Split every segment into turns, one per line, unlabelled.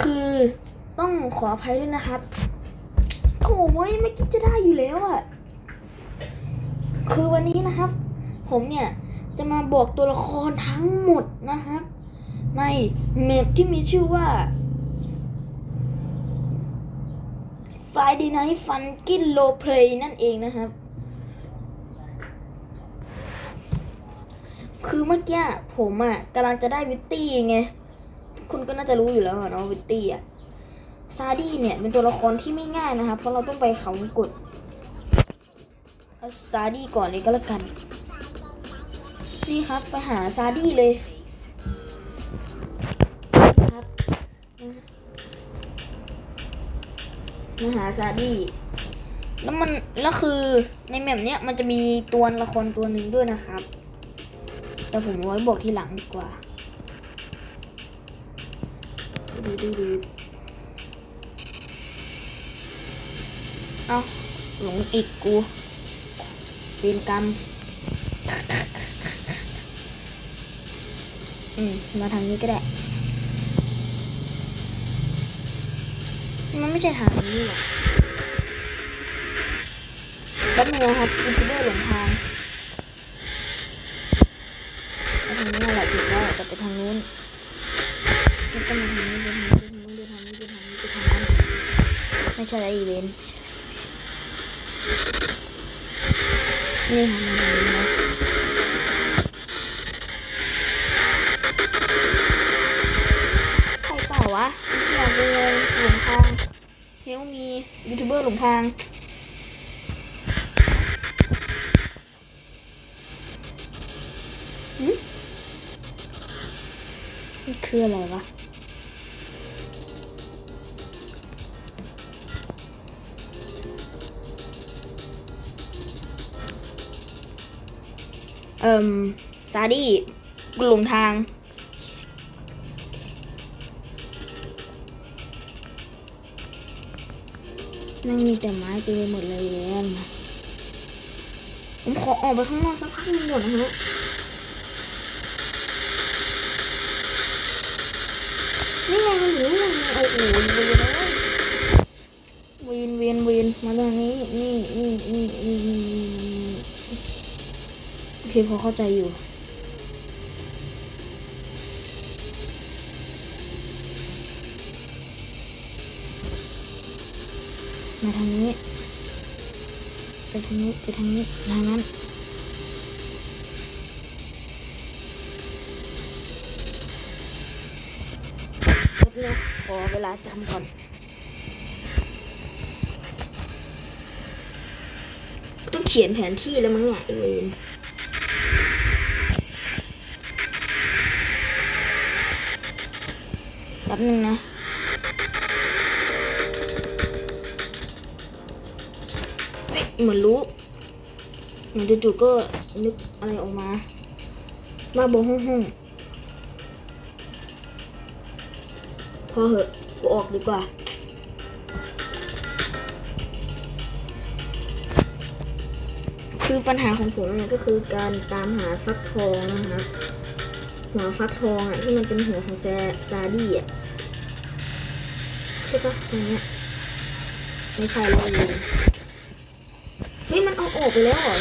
คือต้องขออภัยด้วยนะครับโถ่เว้ยไม่คิดจะได้อยู่แล้วอะคือวันนี้นะครับ ผมเนี่ยจะมาบอกตัวละครทั้งหมดนะครับ ในเมปที่มีชื่อว่า Friday Night Funkin' Role Play นั่นเองนะครับ คือเมื่อกี้ผมอะกำลังจะได้วิตตี้ไง คุณก็น่าจะรู้อยู่แล้วเนาะวิตตี้อะซาดี้เนี่ยเป็นตัวละครที่ไม่ง่ายนะครับเพราะเราต้องไปเขากดซาดี้ก่อนเลยก็แล้วกัน นี่ครับไปหาซาดี้เลยครับมาหาซาดี้แล้วมันแล้วคือในแมปเนี้ยมันจะมีตัวละครตัวหนึ่งด้วยนะครับ แต่ผมเอาไว้บอกทีหลังดีกว่า ดูดูดูเอาหลงอีกกูเป็นกรรม อืม มาทางนี้ก็ได้ มันไม่ใช่ทางนี้หรอกแป๊บนึงนะครับยูทูบเบอร์หลงทางมาทางนี้แหละถูกแล้วแต่ไปทางนู้น นี่ก็มาทางนี้เดินทางนี้เดินทางนี้เดินทางนี้เดินทางนี้เดินทางนั้นไม่ใช่อีเวนต์นี่ค่ะมาทางนี้นะใครเปล่าวะอยากเลยหลงทางเฮลมียูทูบเบอร์หลงทางคืออะไรวะ เอ่มซาดี้กลุ่มทางไม่งมีแต่ไม้เต็มไปหมดเลยแอนผมขอออกไปข้างนอกสักพักหนึงก่อนนะฮะนี่ไงมันอยู่นี่ไงโอ้โหเวียนเลยเวียนเวียนเวียนมาตรงนี้ นี่นี่นี่นี่นี่ เคพอเข้าใจอยู่ มาทางนี้ ไปทางนี้ไปทางนี้ทางนั้นแป๊บนึงขอเวลาจำก่อนต้องเขียนแผนที่แล้วมั้งเนี่ยไอเวน ป๊บนึงนะเหมือนรู้เหมือนจู่ๆก็นึกอะไรออกมา มาบห้องห้องๆพอเหอะกูออกดีกว่าคือปัญหาของผมเนี่ยก็คือการตามหาฟักทองนะคะหัวฟักทองอะที่มันเป็นหัวของแซซาดี้อะ ช่ปะอันเนี้ยไม่ใช่แล้วเลยเฮ้ยมันเอาออกไปแล้วเหรอ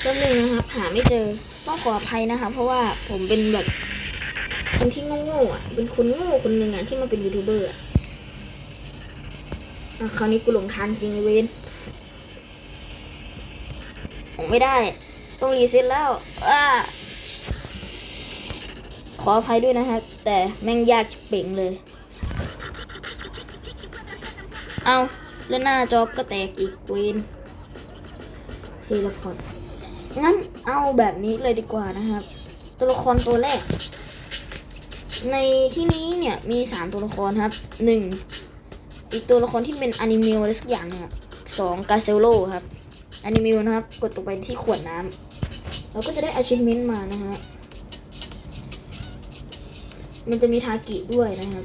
แป๊บนึงนะครับหาไม่เจอต้องขออภัยนะคะเพราะว่าผมเป็นแบบคนที่โง่ๆอะเป็นคนโง่คนหนึ่งอะที่มาเป็นยูทูบเบอร์อะคราวนี้กูหลงทางจริงเวนผมไม่ได้ ต้องรีเซ็ตแล้วอ้าขออภัยด้วยนะครับแต่แม่งยากเป่งเลย เอาแล้วหน้าจอบก็แตกอีกเวนเฮละครงั้นเอาแบบนี้เลยดีกว่านะครับ ตัวละครตัวแรก ในที่นี้เนี่ยมีสามตัวละครครับหนึ่งอีกตัวละครที่เป็นอนิเมะอะไรสักอย่างนะครับสองกาเซโลครับอนิเมะนะครับ กดตรงไปที่ขวดน้ำเราก็จะได้ achievement มานะฮะมันจะมีทากิด้วยนะครับ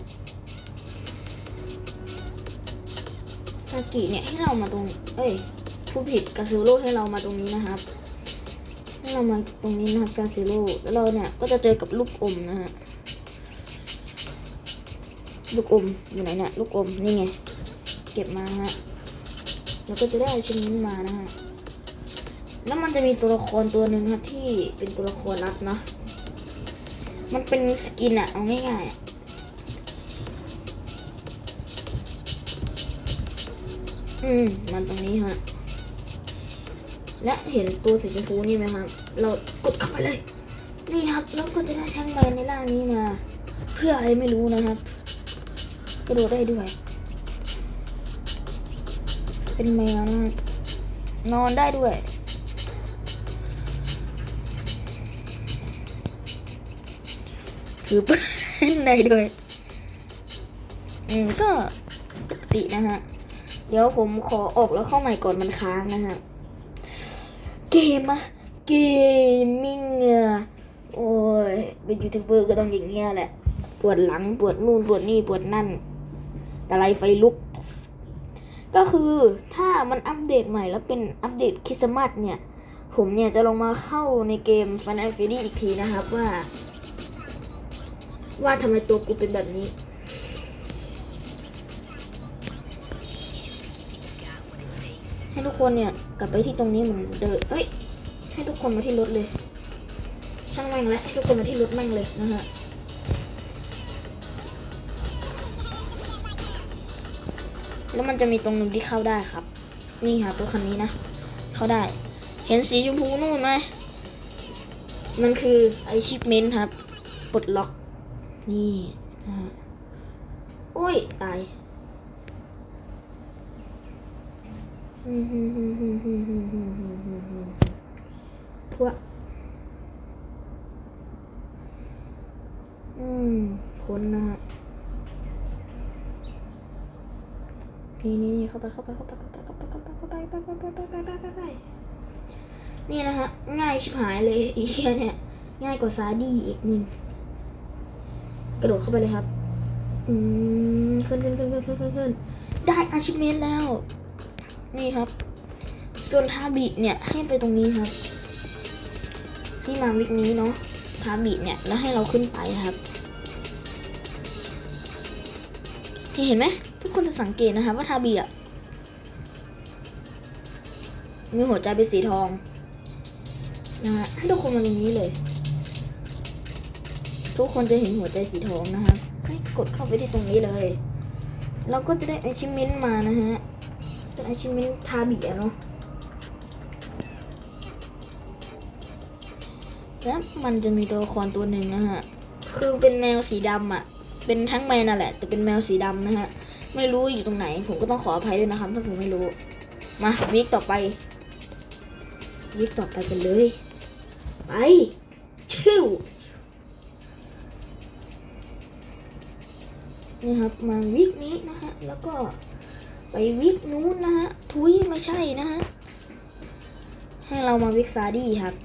ทากิเนี่ยให้เรามาตรงเอ้ยผู้ผิดกาเซโลให้เรามาตรงนี้นะครับ ให้เรามาตรงนี้นะครับกาเซโลแล้วเราเนี่ยก็จะเจอกับลูกอมนะฮะ ลูกอมอยู่ไหนเนี่ยลูกอมนี่ไง เก็บมาฮะ แล้วก็จะได้ชิ้นนี้มานะฮะ แล้วมันจะมีตัวละครตัวหนึ่งครับที่เป็นตัวละครลับเนาะ มันเป็นสกินอะเอาง่ายๆ อืมมันตรงนี้ฮะ และเห็นตัวสีชมพูนี่ไหมครับ เรากดเข้าไปเลย นี่ครับ แล้วก็จะได้แท่งแมนในร่างนี้มา เพื่ออะไรไม่รู้นะครับ กระโดดได้ด้วย เป็นแมวนะนอนได้ด้วยถือปืนได้ด้วย อืมก็ปกตินะฮะ เดี๋ยวผมขอออกแล้วเข้าใหม่ก่อนมันค้างนะฮะ เกมอะเกมมิ่งอะโอ้ยเป็นยูทูบเบอร์ก็ต้องอย่างเงี้ยแหละ ปวดหลังปวดนู่นปวดนี่ปวดนั่นตะไลไฟลุก ก็คือถ้ามันอัปเดตใหม่แล้วเป็นอัปเดตคริสต์มาสเนี่ย ผมเนี่ยจะลงมาเข้าในเกม Final Fantasy อีกทีนะครับว่า ว่าทำไมตัวกูเป็นแบบนี้ ให้ทุกคนเนี่ยกลับไปที่ตรงนี้เหมือนเดิมเอ้ย ให้ทุกคนมาที่รถเลย ช่างแม่งและให้ทุกคนมาที่รถแม่งเลยนะฮะแล้วมันจะมีตรงนึงที่เข้าได้ครับ นี่ครับตัวคันนี้นะ เข้าได้ เห็นสีชมพูนู่นไหมมันคือ achievement ครับปลดล็อก นี่นะฮะโอ้ย ตาย พ วกอืมคนนะฮะนี่นี่นี่เข้าไปเข้าไปเข้าไปเข้าไปเข้าไปเข้าไปเข้าไปไปไปไปไปไปไปไปไปนี่นะฮะง่ายชิบหายเลยอีเเนี่ยง่ายกว่าซาดี้อีกหนึ่งกระโดดเข้าไปเลยครับ อืมขึ้นขึ้นขึ้นขึ้นขึ้นขึ้นขึ้นได้อาชิเมนแล้ว นี่ครับ ส่วนทาบิเนี่ยให้ไปตรงนี้ครับ ที่มาวิกนี้เนาะทาบิเนี่ยแล้วให้เราขึ้นไปครับนี่เห็นไหมทุกคนจะสังเกตนะคะว่าทาบิอะมีหัวใจเป็นสีทองนะฮะให้ทุกคนมาตรงนี้เลย ทุกคนจะเห็นหัวใจสีทองนะคะให้กดเข้าไปที่ตรงนี้เลย เราก็จะได้ achievement มานะฮะ เป็น achievement ทาบิอะเนาะแล้วมันจะมีตัวละครตัวหนึ่งนะฮะ คือเป็นแมวสีดำอะ่ะเป็นทั้งแมวนั่นแหละ แต่เป็นแมวสีดำนะฮะ ไม่รู้อยู่ตรงไหน ผมก็ต้องขออภัยด้วยนะครับ ถ้าผมไม่รู้ มาวิกต่อไป วิกต่อไปกันเลย ไป ชิวนี่ครับ มาวิกนี้นะฮะ แล้วก็ ไปวิกนู้นนะฮะ ทุยไม่ใช่นะฮะ ให้เรามาวิกซาดี้ครับ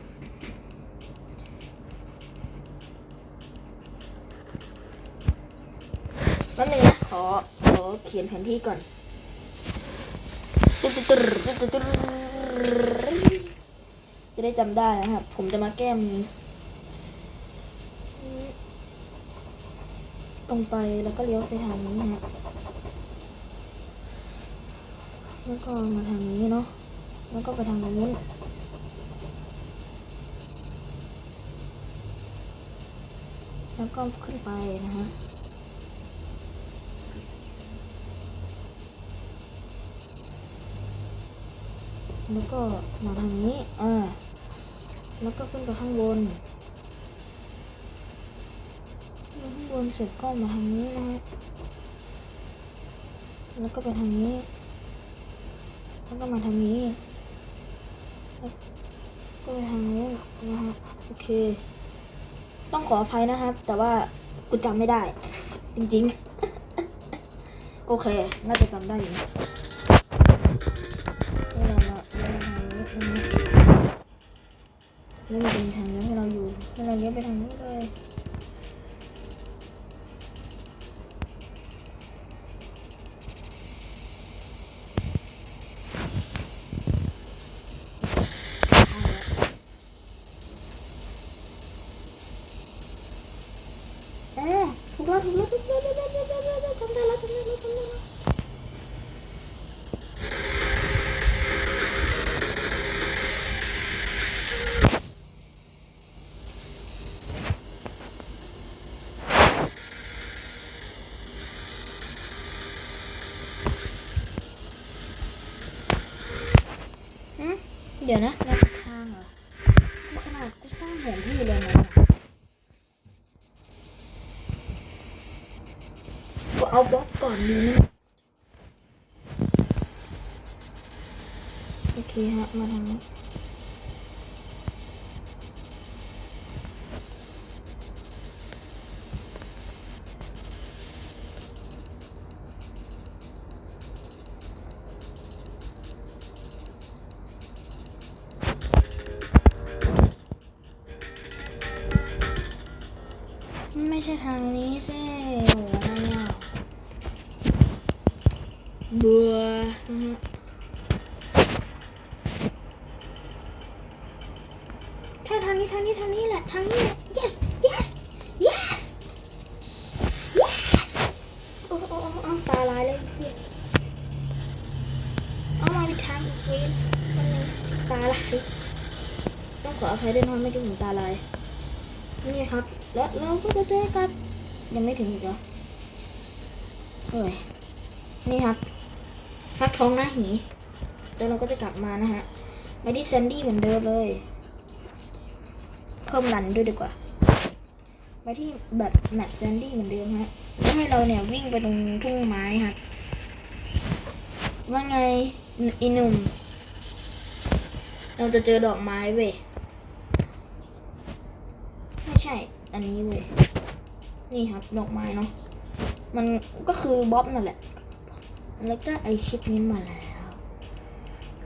แป๊บนึงนะขอ ขอเขียนแผนที่ก่อนจะได้จำได้นะครับ ผมจะมาแก้มตรงไปแล้วก็เลี้ยวไปทางนี้ฮะ แล้วก็มาทางนี้เนาะ แล้วก็ไปทางนู้นแล้วก็ขึ้นไปนะฮะแล้วก็มาทางนี้ อ่า แล้วก็ขึ้นไปข้างบนข้างบนเสร็จก็มาทางนี้นะฮะ แล้วก็ไปทางนี้ แล้วก็มาทางนี้ก็ไปทางนู้นนะฮะโอเค ต้องขออภัยนะครับ แต่ว่ากูจำไม่ได้ จริงๆ โอเค น่าจะจำได้อยู่นะให้เรามาเลี้ยวทางนี้นะแล้วมันจะมีทางเลี้ให้เราอยู่ให้เราเลี้ยวไปทางนี้เลย เดี๋ยวนะแนวทางเหรอกูขนาดกูสร้างแผนที่เลยนะกูเอาบล็อกก่อนดีนะโอเคฮะ มาทางนี้ ใช่ทางนี้สิโอ้อะไรอะเบื่อนะฮะใช่ทางนี้ทางนี้ทางนี้แหละทางนี้แหละ yes yes yes yes โอ้โอ้โอ้โอ้ตาลายเลยเหี้ยเอามาอีกทางอีกเวนมันนึงตาลายต้องขออภัยด้วยนะไม่ได้ผมตาลายนี่ครับ แล้วเราก็จะเจอกับยังไม่ถึงอีกเหรอเอ้ยนี่ครับฟักทองหน้าหีแล้วเราก็จะกลับมานะฮะมาที่แซนดี้เหมือนเดิมเลย เพิ่มรันด้วยดีกว่า ไปที่แบบแมปแซนดี้เหมือนเดิมฮะแล้วให้เราเนี่ยวิ่งไปตรงทุ่งไม้ครับว่าไงอีหนุ่มเราจะเจอดอกไม้เว้ย ไม่ใช่ อันนี้เว้ยนี่ครับดอกไม้เนาะมันก็คือบ๊อบนั่นแหละ แล้วได้ไอชิปนี้มาแล้ว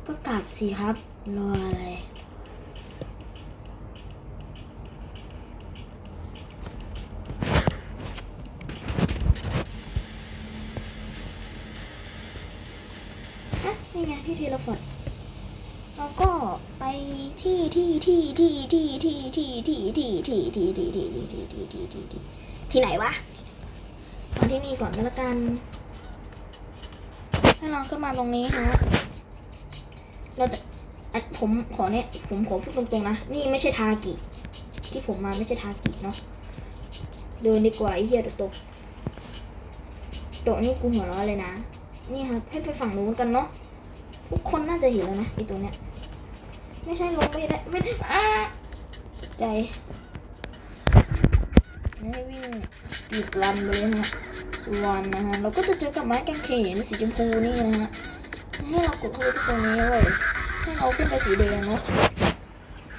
ก็กลับสิครับรออะไร ที่ที่ที่ที่ที่ที่ที่ที่ที่ที่ที่ที่ที่ที่ไหนวะมาที่นี่ก่อนก็แล้วกันให้เราขึ้นมาตรงนี้ฮะเราจะผมขอเนี่ยผมขอพูดตรงๆนะ นี่ไม่ใช่ทากิที่ผมมาไม่ใช่ทากิเนาะเดินดีกว่าไอ้เหี้ยเดี๋ยวตกโดะนี่กูหัวเราะเลยนะ นี่ครับให้ไปฝั่งนู้นกันเนาะทุกคนน่าจะเห็นแล้วนะไอตัวเนี้ย ไม่ใช่ลงไม่ได้ไม่ได้ ใจให้วิ่งสปีดรันไปเลยฮะรันนะฮะ เราก็จะเจอกับไม้กางเขนสีชมพูนี่นะฮะ ให้เรากดเข้าไปที่ตรงนี้เลยให้เราขึ้นไปสีแดงนะ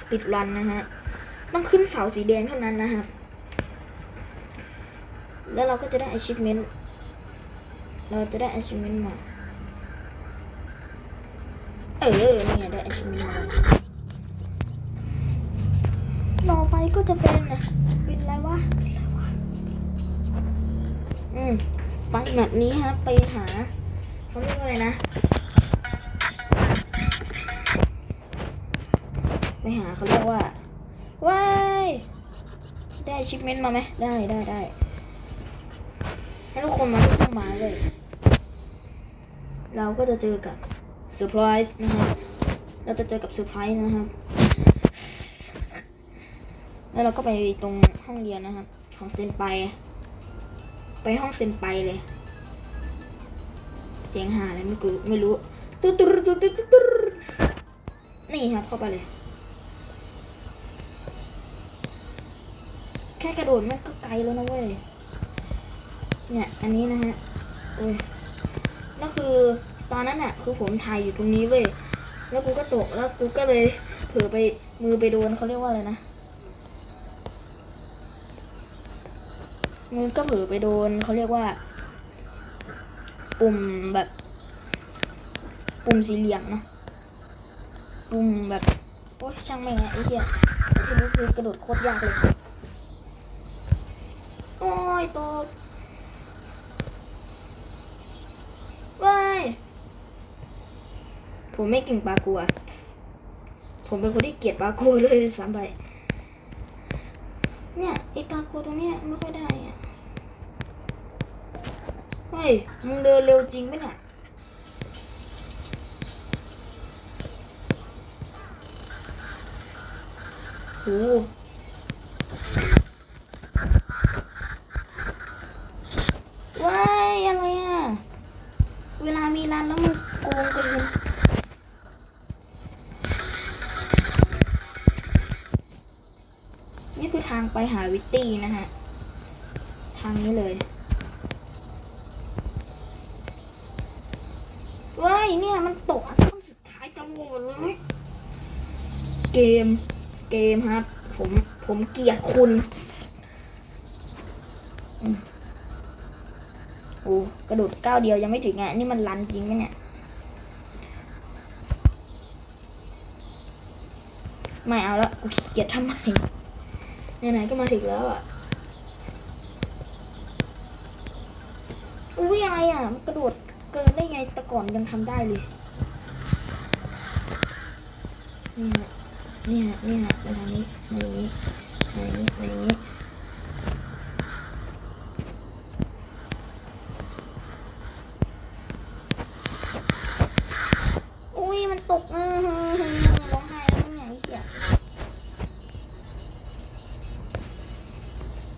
สปีดรันนะฮะ ต้องขึ้นเสาสีแดงเท่านั้นนะครับแล้วเราก็จะได้ achievement เราจะได้ achievement มา เออ นี่ไงได้ achievement มา ก็จะเป็นเป็นอะไรวะอืมไปแบบนี้ฮะไปหาเขาเรียกว่าอะไรนะ ไปหาเขาเรียกว่าว้ายได้ achievement มาไหมได้ได้ได้ให้ทุกคนมาที่ต้นม้เลย เราก็จะเจอกับเซอร์ไพรส์นะครับเราจะเจอกับเซอร์ไพรส์นะครับ แล้วเราก็ไปตรงห้องเรียนนะครับ ของเซนไป ไปห้องเซนไปเลยเสียงหาอะไรไม่กูไม่รู้ตุ๊ดตุ๊ดตุ๊ดตุ๊ดตุ๊ดนี่ครับเข้าไปเลย แค่กระโดดมันก็ไกลแล้วนะเว้ยเนี่ยอันนี้นะฮะโอ้ยแล้วคือตอนนั้นน่ะคือผมถ่ายอยู่ตรงนี้เว้ยแล้วกูก็ตกแล้วกูก็เลยเผลอไปมือไปโดนเขาเรียกว่าอะไรนะ มือก็เผลอไปโดนเขาเรียกว่า ปุ่มแบบ ปุ่มสีเหลี่ยมเนอะปุ่มแบบ โอ้ยช่างแม่งะไอ้เหี้ยที่รู้คือกระโดดโคตรยากเลย โอ้ยตกว้ายผมไม่เก่งปลากัว ผมเป็นคนที่เกลียดปลากัวเลยสามใบเนี่ยไอปลากัวตัวเนี้ยไม่ค่อยได้อะ ฮ้ยมึงเดินเร็วจริงปะเนี่ยโหว้ายอะไรอะ เวลามีร้านแล้วมันโกงกันนี่คือทางไปหาวิตตี้นะฮะ ม เกมครับ ผมผมเกลียดคุณโอ้กระโดดก้าวเดียวยังไม่ถึงอะนี่มันรันจริงไหมเนี่ยไม่เอาแล้วกูเกลียดทำไมไหนๆก็มาถึงแล้วอะอุ้ยอะไรอะกระโดดเกินได้ไงแต่ก่อนยังทำได้เลยนี่ฮะ นี่ฮะนี่ฮะมาทางนี้มาอย่างนี้มาอย่างนี้มาอย่างนี้อุ้ยมันตกอะร้องไห้แล้วเนี่ยไอ้เหี้ย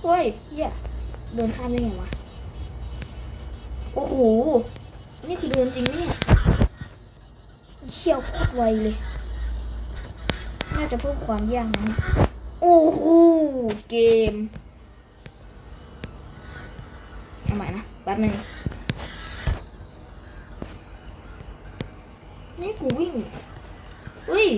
เฮ้ยเฮียเดินข้ามได้ไงวะโอ้โห นี่คือเดินจริงไหมเนี่ยเชี่ยวโคตรไวเลย ความยากนั้นโอ้โหเกมเอาใหม่นะแป๊บนึงนี่กูวิ่งเฮ้ย